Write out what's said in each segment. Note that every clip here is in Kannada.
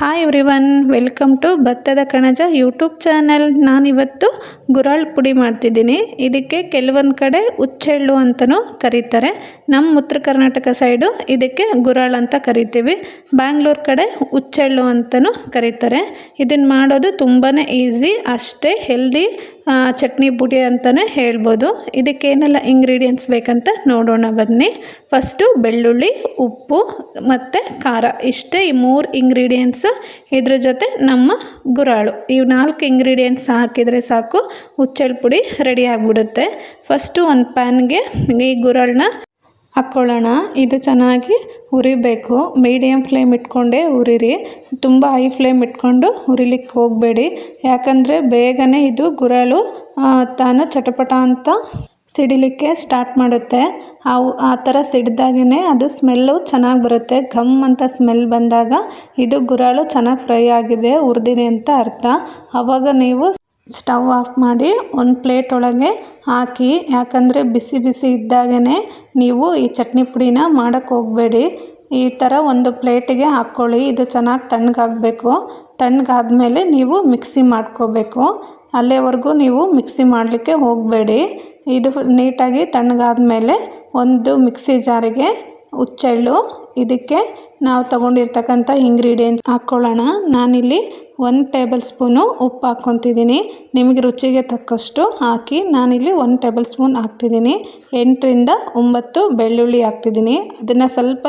ಹಾಯ್ ಎವ್ರಿವನ್ ವೆಲ್ಕಮ್ ಟು ಭತ್ತದ ಕಣಜ ಯೂಟ್ಯೂಬ್ ಚಾನಲ್ ನಾನಿವತ್ತು ಗುರಾಳ್ ಪುಡಿ ಮಾಡ್ತಿದ್ದೀನಿ. ಇದಕ್ಕೆ ಕೆಲವೊಂದು ಕಡೆ ಹುಚ್ಚೆಳ್ಳು ಅಂತಲೂ ಕರೀತಾರೆ. ನಮ್ಮ ಉತ್ತರ ಕರ್ನಾಟಕ ಸೈಡು ಇದಕ್ಕೆ ಗುರಾಳ್ ಅಂತ ಕರಿತೀವಿ. ಬ್ಯಾಂಗ್ಳೂರ್ ಕಡೆ ಹುಚ್ಚೆಳ್ಳು ಅಂತಲೂ ಕರೀತಾರೆ. ಇದನ್ನು ಮಾಡೋದು ತುಂಬಾ ಈಸಿ, ಅಷ್ಟೇ ಹೆಲ್ದಿ ಚಟ್ನಿ ಪುಡಿ ಅಂತಲೇ ಹೇಳ್ಬೋದು. ಇದಕ್ಕೇನೆಲ್ಲ ಇಂಗ್ರೀಡಿಯೆಂಟ್ಸ್ ಬೇಕಂತ ನೋಡೋಣ ಬನ್ನಿ. ಫಸ್ಟು ಬೆಳ್ಳುಳ್ಳಿ, ಉಪ್ಪು ಮತ್ತು ಖಾರ. ಇಷ್ಟೇ ಈ ಮೂರು ಇಂಗ್ರೀಡಿಯೆಂಟ್ಸು ಇದ್ರ ಜೊತೆ ನಮ್ಮ ಗುರಾಳು. ಇವು ನಾಲ್ಕು ಇಂಗ್ರೀಡಿಯೆಂಟ್ಸ್ ಹಾಕಿದರೆ ಸಾಕು. ಹುಚ್ಚೆಳ್ಳು ಪುಡಿ ರೆಡಿ ಆಗಿಬಿಡುತ್ತೆ. ಫಸ್ಟು ಒಂದು ಪ್ಯಾನ್ಗೆ ಈ ಗುರಾಳನ್ನ ಹಾಕ್ಕೊಳ್ಳೋಣ ಇದು ಚೆನ್ನಾಗಿ ಉರಿಬೇಕು ಮೀಡಿಯಮ್ ಫ್ಲೇಮ್ ಇಟ್ಕೊಂಡೇ ಉರಿರಿ ತುಂಬ ಹೈ ಫ್ಲೇಮ್ ಇಟ್ಕೊಂಡು ಉರಿಲಿಕ್ಕೆ ಹೋಗಬೇಡಿ. ಯಾಕಂದರೆ ಬೇಗನೆ ಇದು ಗುರಳು ತಾನು ಚಟಪಟ ಅಂತ ಸಿಡಿಲಿಕ್ಕೆ ಸ್ಟಾರ್ಟ್ ಮಾಡುತ್ತೆ. ಅವು, ಆ ಥರ ಸಿಡ್ದಾಗೇ ಅದು ಸ್ಮೆಲ್ಲು ಚೆನ್ನಾಗಿ ಬರುತ್ತೆ. ಘಮ್ ಅಂತ ಸ್ಮೆಲ್ ಬಂದಾಗ ಇದು ಗುರಾಳು ಚೆನ್ನಾಗಿ ಫ್ರೈ ಆಗಿದೆ ಹುರಿದಿದೆ ಅಂತ ಅರ್ಥ. ಆವಾಗ ನೀವು ಸ್ಟವ್ ಆಫ್ ಮಾಡಿ ಒಂದು ಪ್ಲೇಟ್ ಒಳಗೆ ಹಾಕಿ, ಯಾಕಂದರೆ ಬಿಸಿ ಬಿಸಿ ಇದ್ದಾಗೇ ನೀವು ಈ ಚಟ್ನಿ ಪುಡಿನ ಮಾಡೋಕ್ಕೆ ಹೋಗಬೇಡಿ. ಈ ಥರ ಒಂದು ಪ್ಲೇಟಿಗೆ ಹಾಕ್ಕೊಳ್ಳಿ ಇದು ಚೆನ್ನಾಗಿ ತಣ್ಣಗಾಗಬೇಕು. ತಣ್ಣಗಾದ್ಮೇಲೆ ನೀವು ಮಿಕ್ಸಿ ಮಾಡ್ಕೋಬೇಕು. ಅಲ್ಲಿವರೆಗೂ ನೀವು ಮಿಕ್ಸಿ ಮಾಡಲಿಕ್ಕೆ ಹೋಗಬೇಡಿ. ಇದು ನೀಟಾಗಿ ತಣ್ಣಗಾದ್ಮೇಲೆ ಒಂದು ಮಿಕ್ಸಿ ಜಾರಿಗೆ ಹುಚ್ಚೆಳ್ಳು ಇದಕ್ಕೆ ನಾವು ತಗೊಂಡಿರ್ತಕ್ಕಂಥ ಇಂಗ್ರೀಡಿಯೆಂಟ್ಸ್ ಹಾಕ್ಕೊಳ್ಳೋಣ. ನಾನಿಲ್ಲಿ ಒಂದು ಟೇಬಲ್ ಸ್ಪೂನು ಉಪ್ಪು ಹಾಕ್ಕೊತಿದ್ದೀನಿ. ನಿಮಗೆ ರುಚಿಗೆ ತಕ್ಕಷ್ಟು ಹಾಕಿ ನಾನಿಲ್ಲಿ ಒಂದು ಟೇಬಲ್ ಸ್ಪೂನ್ ಹಾಕ್ತಿದ್ದೀನಿ. ಎಂಟರಿಂದ ಒಂಬತ್ತು ಬೆಳ್ಳುಳ್ಳಿ ಹಾಕ್ತಿದ್ದೀನಿ. ಅದನ್ನು ಸ್ವಲ್ಪ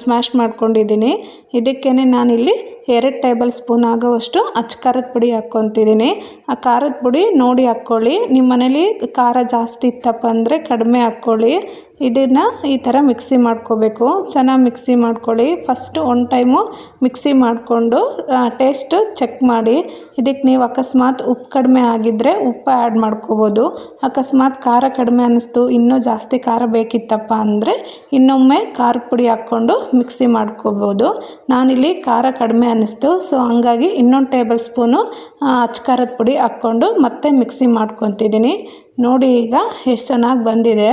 ಸ್ಮ್ಯಾಶ್ ಮಾಡ್ಕೊಂಡಿದ್ದೀನಿ. ಇದಕ್ಕೇ ನಾನಿಲ್ಲಿ ಎರಡು ಟೇಬಲ್ ಸ್ಪೂನ್ ಆಗೋವಷ್ಟು ಅಚ್ಚ ಖಾರದ ಪುಡಿ ಹಾಕ್ಕೊತಿದ್ದೀನಿ. ಆ ಖಾರದ ಪುಡಿ ನೋಡಿ ಹಾಕ್ಕೊಳ್ಳಿ. ನಿಮ್ಮ ಮನೇಲಿ ಖಾರ ಜಾಸ್ತಿ ಇತ್ತಪ್ಪ ಅಂದರೆ ಕಡಿಮೆ ಹಾಕ್ಕೊಳ್ಳಿ. ಇದನ್ನು ಈ ಥರ ಮಿಕ್ಸಿ ಮಾಡ್ಕೋಬೇಕು. ಚೆನ್ನಾಗಿ ಮಿಕ್ಸಿ ಮಾಡ್ಕೊಳ್ಳಿ. ಫಸ್ಟ್ ಒನ್ ಟೈಮು ಮಿಕ್ಸಿ ಮಾಡಿಕೊಂಡು ಟೇಸ್ಟ್ ಚೆಕ್ ಮಾಡಿ. ಇದಕ್ಕೆ ನೀವು ಅಕಸ್ಮಾತ್ ಉಪ್ಪು ಕಡಿಮೆ ಆಗಿದ್ದರೆ ಉಪ್ಪು ಆ್ಯಡ್ ಮಾಡ್ಕೋಬೋದು. ಅಕಸ್ಮಾತ್ ಖಾರ ಕಡಿಮೆ ಅನ್ನಿಸ್ತು ಇನ್ನೂ ಜಾಸ್ತಿ ಖಾರ ಬೇಕಿತ್ತಪ್ಪ ಅಂದರೆ ಇನ್ನೊಮ್ಮೆ ಖಾರ ಪುಡಿ ಹಾಕ್ಕೊಂಡು ಮಿಕ್ಸಿ ಮಾಡ್ಕೋಬೋದು. ನಾನಿಲ್ಲಿ ಖಾರ ಕಡಿಮೆ ಅನ್ನಿಸ್ತು ಸೊ ಹಂಗಾಗಿ ಇನ್ನೊಂದು ಟೇಬಲ್ ಸ್ಪೂನು ಅಚ್ಚ ಖಾರದ ಪುಡಿ ಹಾಕ್ಕೊಂಡು ಮತ್ತೆ ಮಿಕ್ಸಿ ಮಾಡ್ಕೊತಿದ್ದೀನಿ. ನೋಡಿ ಈಗ ಎಷ್ಟು ಚೆನ್ನಾಗಿ ಬಂದಿದೆ.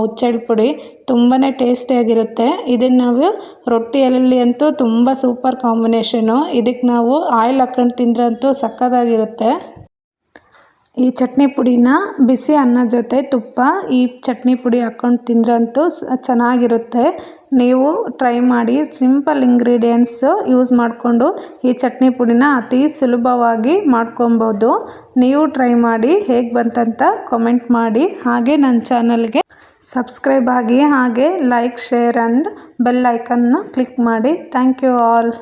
ಹುಚ್ಚೆಳ್ಳು ಪುಡಿ ತುಂಬಾ ಟೇಸ್ಟಿಯಾಗಿರುತ್ತೆ ಇದನ್ನು ನಾವು ರೊಟ್ಟಿಯಲ್ಲಿ ಅಂತೂ ತುಂಬ ಸೂಪರ್ ಕಾಂಬಿನೇಷನು ಇದಕ್ಕೆ ನಾವು ಆಯಿಲ್ ಹಾಕ್ಕೊಂಡು ತಿಂದರೆ ಅಂತೂ ಈ ಚಟ್ನಿ ಪುಡಿನ ಬಿಸಿ ಅನ್ನದ ಜೊತೆ ತುಪ್ಪ, ಈ ಚಟ್ನಿ ಪುಡಿ ಹಾಕ್ಕೊಂಡು ತಿಂದ್ರಂತೂ ಚೆನ್ನಾಗಿರುತ್ತೆ. ನೀವು ಟ್ರೈ ಮಾಡಿ, ಸಿಂಪಲ್ ಇಂಗ್ರೀಡಿಯೆಂಟ್ಸು ಯೂಸ್ ಮಾಡಿಕೊಂಡು ಈ ಚಟ್ನಿ ಪುಡಿನ ಅತಿ ಸುಲಭವಾಗಿ ಮಾಡ್ಕೊಬೋದು. ನೀವು ಟ್ರೈ ಮಾಡಿ, ಹೇಗೆ ಬಂತಂತ ಕಮೆಂಟ್ ಮಾಡಿ. ಹಾಗೆ ನನ್ನ ಚಾನಲ್ಗೆ ಸಬ್ಸ್ಕ್ರೈಬ್ ಆಗಿ ಹಾಗೆ ಲೈಕ್ ಶೇರ್ ಆ್ಯಂಡ್ ಬೆಲ್ ಐಕನ್ನ ಕ್ಲಿಕ್ ಮಾಡಿ. Thank you all